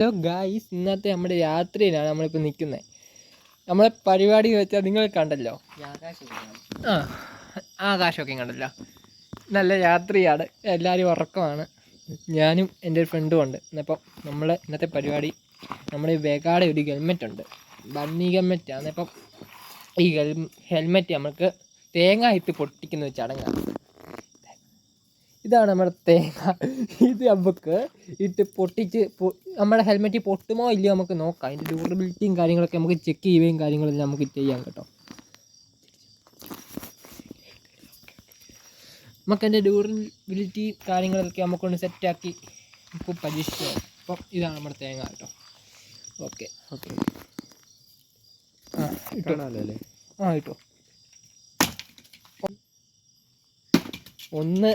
Hello guys ഇന്നത്തെ നമ്മുടെ യാത്രയിലാണ് നമ്മളിപ്പോൾ നിൽക്കുന്നത് നമ്മളെ പരിപാടി വെച്ചാൽ നിങ്ങൾ കണ്ടല്ലോ. ആ ആകാശമൊക്കെ കണ്ടല്ലോ. നല്ല രാത്രിയാണ്. എല്ലാവരും ഉറക്കമാണ്. ഞാനും എന്റെ ഒരു ഫ്രണ്ടും ഉണ്ട്. എന്നപ്പം നമ്മൾ ഇന്നത്തെ പരിപാടി നമ്മുടെ വെഗാടെ ഒരു ഹെൽമെറ്റ് ഉണ്ട്. ബണ്ണി ഹെൽമെറ്റ് ആണ്. അപ്പം ഈ ഹെൽ ഹെൽമെറ്റ് നമുക്ക് തേങ്ങ ഇട്ട് പൊട്ടിക്കുന്ന ചടങ്ങാണ്. ഇതാണ് നമ്മുടെ തേങ്ങ. ഇത് നമുക്ക് ഇട്ട് പൊട്ടിച്ച് നമ്മുടെ ഹെൽമെറ്റ് പൊട്ടുമോ ഇല്ലയോ നമുക്ക് നോക്കാം. അതിന്റെ ഡ്യൂറബിലിറ്റിയും കാര്യങ്ങളൊക്കെ നമുക്ക് ചെക്ക് ചെയ്യുകയും കാര്യങ്ങളെല്ലാം നമുക്ക് ചെയ്യാം കേട്ടോ. നമുക്ക് അതിന്റെ ഡ്യൂറബിലിറ്റി കാര്യങ്ങളൊക്കെ നമുക്കൊന്ന് സെറ്റാക്കി നമുക്ക് പരീക്ഷിക്കാം. അപ്പം ഇതാണ് നമ്മുടെ തേങ്ങ കേട്ടോ. Okay okay. ആ ഇട്ടോ. കാണാമല്ലോ ആ ഇട്ടോ. ഒന്ന്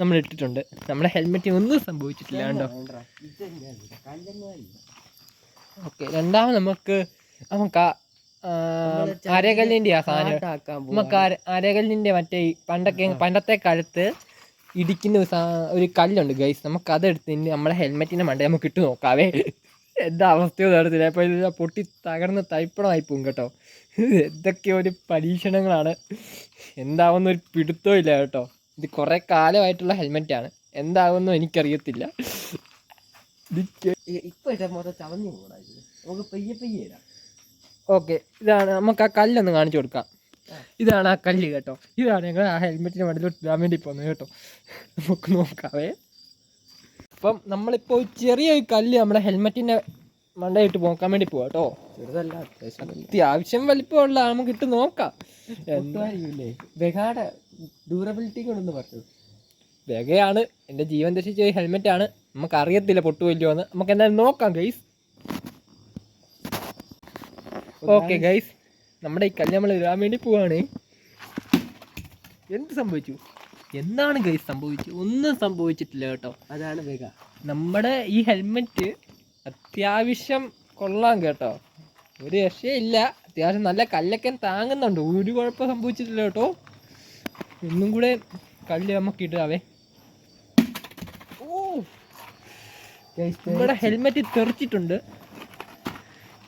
നമ്മൾ ഇട്ടിട്ടുണ്ട് നമ്മുടെ ഹെൽമെറ്റിന് ഒന്നും സംഭവിച്ചിട്ടില്ല കേട്ടോ ഓക്കെ രണ്ടാമത് നമുക്ക് നമുക്ക് അരകല്ലിന്റെ ആ സാധനം. നമുക്ക് അര- അരകല്ലിന്റെ മറ്റേ പണ്ടൊക്കെ പണ്ടത്തെ കാലത്ത് ഇടിക്കുന്ന ഒരു സാ- ഒരു കല്ലുണ്ട് ഗൈസ് നമുക്ക് അതെടുത്ത് നമ്മളെ നമ്മുടെ ഹെൽമെറ്റിന്റെ മണ്ട നമുക്ക് ഇട്ട് നോക്കാവേ. എന്താ അവസ്ഥയോ നടത്തില്ല അപ്പോൾ ഇത് പൊട്ടി തകർന്ന് തൈപ്പണമായി പോകും കേട്ടോ. എന്തൊക്കെ ഒരു പരീക്ഷണങ്ങളാണ്. എന്താവുന്ന ഒരു പിടുത്തവും ഇല്ല കേട്ടോ. ഇത് കുറേ കാലമായിട്ടുള്ള ഹെൽമെറ്റാണ്. എന്താകുമെന്നും എനിക്കറിയത്തില്ല. ഇത് ഇപ്പൊ ഇട്ട മൊത്തം ചവഞ്ഞു കൂടാ നമുക്ക് പയ്യെ പയ്യെ ഇടാം. ഓക്കെ ഇതാണ്. നമുക്ക് ആ കല്ലൊന്ന് കാണിച്ചു കൊടുക്കാം. ഇതാണ് ആ കല്ല് കേട്ടോ. ഇതാണ് ഞങ്ങൾ ആ ഹെൽമെറ്റിന് മണ്ടിലോട്ട് ഇടാൻ വേണ്ടി പോകുന്നത് കേട്ടോ. നമുക്ക് നോക്കാവേ. അപ്പം നമ്മളിപ്പോൾ ചെറിയ ഒരു കല്ല് നമ്മുടെ ഹെൽമെറ്റിന്റെ മണ്ടയിട്ട് നോക്കാൻ വേണ്ടി പോവാം കേട്ടോ. ചെറുതല്ല അത്യാവശ്യം വലിപ്പമുള്ള നമുക്ക് ഇട്ട് നോക്കാം. എന്തായാലും ഡ്യൂറബിലിറ്റി കൊണ്ടൊന്ന് പറഞ്ഞു വേഗയാണ് എന്റെ ജീവൻ രക്ഷിച്ച ഹെൽമെറ്റ് ആണ് നമുക്ക് അറിയത്തില്ല പൊട്ടുപോയില്ലോ എന്ന്. നമുക്ക് എന്തായാലും നോക്കാം ഗൈസ് ഓക്കെ ഗൈസ് നമ്മുടെ ഈ കല്ല് നമ്മൾ ഇടാൻ വേണ്ടി പോവാണ്. എന്ത് സംഭവിച്ചു? എന്താണ് ഗൈസ് സംഭവിച്ചു? ഒന്നും സംഭവിച്ചിട്ടില്ല കേട്ടോ. അതാണ് വേഗ നമ്മുടെ ഈ ഹെൽമെറ്റ് അത്യാവശ്യം കൊള്ളാം കേട്ടോ. ഒരു രക്ഷയില്ല. അത്യാവശ്യം നല്ല കല്ലൊക്കെ താങ്ങുന്നുണ്ട്. ഒരു കുഴപ്പം സംഭവിച്ചിട്ടില്ല കേട്ടോ. ഒന്നും കൂടെ കല്ല് നമുക്ക് ഇടാവേ. നമ്മുടെ ഹെൽമെറ്റ് തെറിച്ചിട്ടുണ്ട്.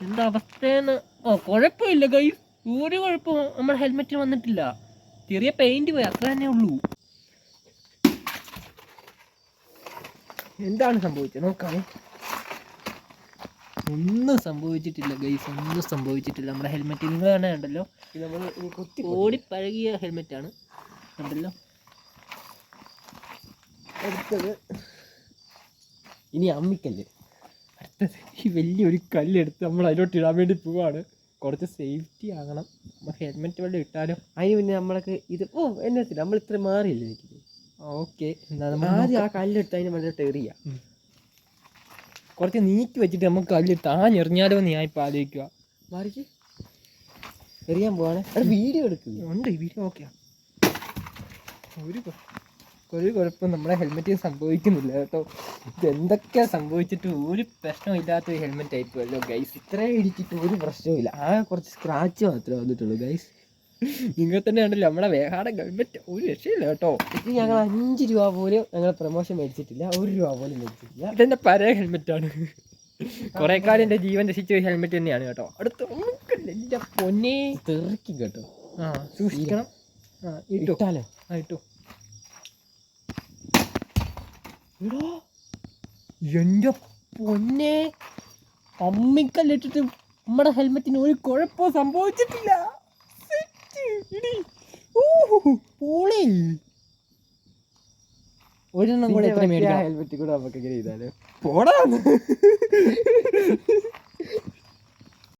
എന്താ അവസ്ഥയെന്ന്? ഓ കുഴപ്പമില്ല ഗൈസ് ഒരു കുഴപ്പവും നമ്മുടെ ഹെൽമെറ്റിന് വന്നിട്ടില്ല. ചെറിയ പെയിന്റ് പോയി അത്ര തന്നെ ഉള്ളൂ. എന്താണ് സംഭവിച്ചത്? നോക്കാമേ ഒന്നും സംഭവിച്ചിട്ടില്ല ഗൈസ് ഒന്നും സംഭവിച്ചിട്ടില്ല. നമ്മുടെ ഹെൽമെറ്റ് നിങ്ങൾ തന്നെ ഉണ്ടല്ലോ. നമ്മൾ ഓടി പഴകിയ ഹെൽമെറ്റാണ് ആണ്. കണ്ടല്ലോ അടുത്തത് ഇനി അമ്മിക്കല്ല്. അടുത്തത് ഈ വലിയൊരു കല്ലെടുത്ത് നമ്മൾ അതിലോട്ട് ഇടാൻ വേണ്ടി പോവാണ്. കുറച്ച് സേഫ്റ്റി ആകണം. നമ്മൾ ഹെൽമെറ്റ് വല്ലതും ഇട്ടാലോ അതിന് പിന്നെ നമ്മളൊക്കെ ഇത് ഓ എന്നെ നമ്മൾ ഇത്ര മാറിയില്ല എനിക്ക്? ഓക്കെ. ആദ്യം ആ കല്ലെടുത്ത് അതിന് വേണ്ടിയിട്ട് എറിയ കുറച്ച് നീക്കി വെച്ചിട്ട് നമുക്ക് കല്ല് ആ എന്ന് ഞാൻ ഇപ്പോൾ ആലോചിക്കുക മാറിക്ക് എറിയാൻ പോവാണ്. വീഡിയോ എടുക്കുന്നു ഉണ്ട് വീഡിയോ ഓക്കെയാ ഒരു ഒരു കുഴപ്പം നമ്മളെ ഹെൽമെറ്റിൽ സംഭവിക്കുന്നില്ല കേട്ടോ. ഇതെന്തൊക്കെ സംഭവിച്ചിട്ട് ഒരു പ്രശ്നമില്ലാത്ത ഒരു ഹെൽമെറ്റ് ആയിപ്പോയല്ലോ ഗൈസ് ഇത്രയും ഇടിച്ചിട്ട് ഒരു പ്രശ്നവുമില്ല. ആ കുറച്ച് സ്ക്രാച്ച് മാത്രമേ വന്നിട്ടുള്ളൂ ഗൈസ് നിങ്ങൾ തന്നെ ഉണ്ടല്ലോ നമ്മളെ വേഹാടെ ഹെൽമെറ്റ് ഒരു രക്ഷയില്ല കേട്ടോ. ഇത് ഞങ്ങൾ അഞ്ച് രൂപ പോലും ഞങ്ങൾ പ്രൊമോഷൻ മേടിച്ചിട്ടില്ല ഒരു രൂപ പോലും മേടിച്ചിട്ടില്ല. ഇതെന്റെ പഴയ ഹെൽമെറ്റാണ് കുറെ കാലം എന്റെ ജീവൻ രക്ഷിച്ച ഒരു ഹെൽമെറ്റ് തന്നെയാണ് കേട്ടോ. അടുത്ത് എന്റെ പൊന്നെ. തെറിക്കും കേട്ടോ. ആ സൂക്ഷിക്കണം. ഇട്ടാലോ? ആ ഇട്ടോ. എടോ എന്റെ പൊന്നെ. അമ്മിക്കല്ലിട്ടിട്ട് നമ്മുടെ ഹെൽമെറ്റിന് ഒരു കുഴപ്പം സംഭവിച്ചിട്ടില്ല. പോളി. ഒരെണ്ണം കൂടെ എത്ര ഹെൽമെറ്റ് കൂടെ നമുക്ക് ഇങ്ങനെ ചെയ്താലോ? പോടാ.